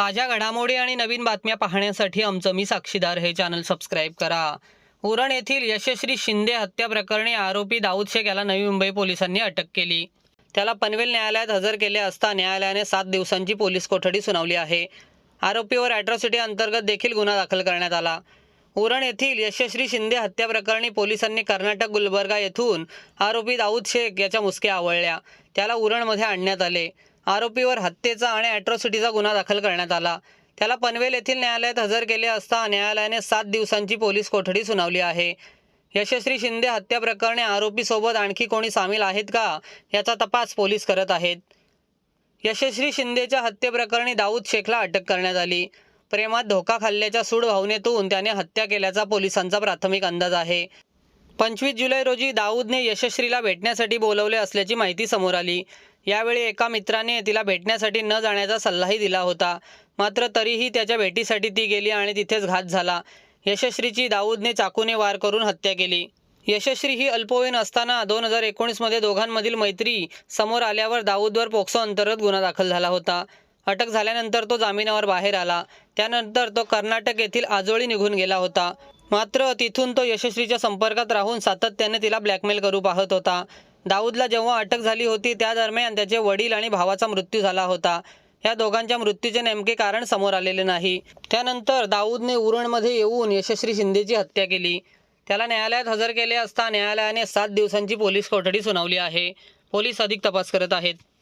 ताज्या घडामोडी आणि नवीन बातम्या पाहण्यासाठी आमचं मी साक्षीदार. हे चॅनल सबस्क्राईब करा. उरण येथील यशस्वी शिंदे हत्या प्रकरणी आरोपी दाऊद शेख याला नवी मुंबई पोलिसांनी अटक केली. त्याला पनवेल न्यायालयात हजर केले असता न्यायालयाने सात दिवसांची पोलीस कोठडी सुनावली आहे. आरोपीवर अॅट्रॉसिटी अंतर्गत देखील गुन्हा दाखल करण्यात आला. उरण येथील यशस्वी शिंदे हत्या प्रकरणी पोलिसांनी कर्नाटक गुलबर्गा येथून आरोपी दाऊद शेख याच्या मुसक्या आवळल्या. त्याला उरणमध्ये आणण्यात आले. आरोपीवर हत्येचा आणि अॅट्रॉसिटीचा गुन्हा दाखल करण्यात आला. त्याला पनवेल येथील न्यायालयात हजर केले असता न्यायालयाने सात दिवसांची पोलीस कोठडी सुनावली आहे. यशस्वी शिंदे हत्या प्रकरणी आरोपीसोबत आणखी कोणी सामील आहेत का याचा तपास पोलीस करत आहेत. यशस्वी शिंदेच्या हत्येप्रकरणी दाऊद शेखला अटक करण्यात आली. प्रेमात धोका खाल्ल्याच्या सूड भावनेतून त्याने हत्या केल्याचा पोलिसांचा प्राथमिक अंदाज आहे. पंचवीस जुलै रोजी दाऊदने यशस्वीला भेटण्यासाठी बोलवले असल्याची माहिती समोर आली. यावेळी एका मित्राने तिला भेटण्यासाठी न जाण्याचा सल्लाही दिला होता. मात्र तरीही त्याच्या भेटीसाठी ती गेली आणि तिथेच घात झाला. यशस्वीची दाऊदने चाकूने वार करून हत्या केली. यशस्वी ही अल्पवयीन असताना दोन हजार एकोणीसमध्ये दोघांमधील मैत्री समोर आल्यावर दाऊदवर पोक्सो अंतर्गत गुन्हा दाखल झाला होता. अटक झाल्यानंतर तो जामिनावर बाहेर आला. त्यानंतर तो कर्नाटक येथील आजोळी निघून गेला होता. मात्र तिथून तो यशस्वीच्या संपर्कात राहून सातत्याने तिला ब्लॅकमेल करू पाहत होता. दाऊदला जेव्हा अटक झाली होती त्या दरम्यान त्याचे वडील आणि भावाचा मृत्यू झाला होता. या दोघांच्या मृत्यूचे नेमके कारण समोर आलेले नाही. त्यानंतर दाऊदने उरणमध्ये येऊन यशस्वी शिंदेची हत्या केली. त्याला न्यायालयात हजर केले असता न्यायालयाने सात दिवसांची पोलीस कोठडी सुनावली आहे. पोलीस अधिक तपास करत आहेत.